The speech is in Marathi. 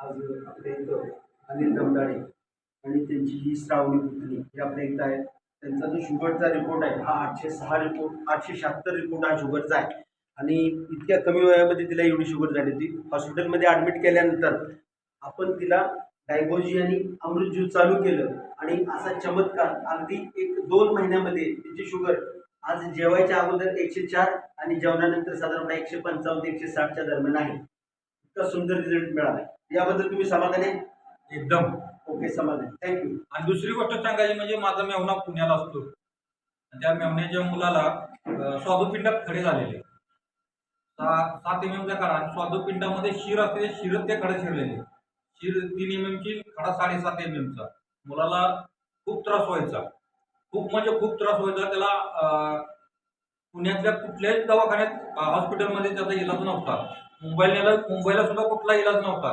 आज आपल्या इथं अनिल दमदाडे आणि त्यांची ही श्रावणी पुतणी ही आपल्या इथं आहे. त्यांचा जो शुगरचा रिपोर्ट आहे हा आठशे सहा रिपोर्ट आठशे शहात्तर रिपोर्ट हा शुगरचा आहे. आणि इतक्या कमी वयामध्ये तिला एवढी शुगर झाली होती. हॉस्पिटलमध्ये ॲडमिट केल्यानंतर आपण तिला डायगोजी आणि अमृत ज्यूस चालू केलं. आणि असा चमत्कार अगदी एक दोन महिन्यामध्ये तिची शुगर आज जेवायच्या अगोदर एकशे चार आणि जेवणानंतर साधारणतः एकशे पंचावन्न ते एकशे साठच्या दरम्यान आहे. इतका सुंदर रिझल्ट मिळाला याबद्दल तुम्ही समाधान आहे? एकदम. ओके समाधान. थँक्यू आणि दुसरी गोष्ट सांगायची म्हणजे माझा मेवना पुण्याला असतो. आणि त्या मेवण्याच्या मुलाला अं, स्वादुपिंडात खडे झालेले. सात एम एमचा खडा. आणि स्वादुपिंडामध्ये शिर असते शिरत ते खडे शिरलेले. शिर तीन एम एमची खडा साडेसात एम एमचा मुलाला खूप त्रास व्हायचा. खूप म्हणजे खूप त्रास व्हायचा. त्याला अं, पुण्यातल्या कुठल्याच दवाखान्यात हॉस्पिटलमध्ये त्याचा इलाज नव्हता. मुंबईला मुंबईला सुद्धा कुठला इलाज नव्हता.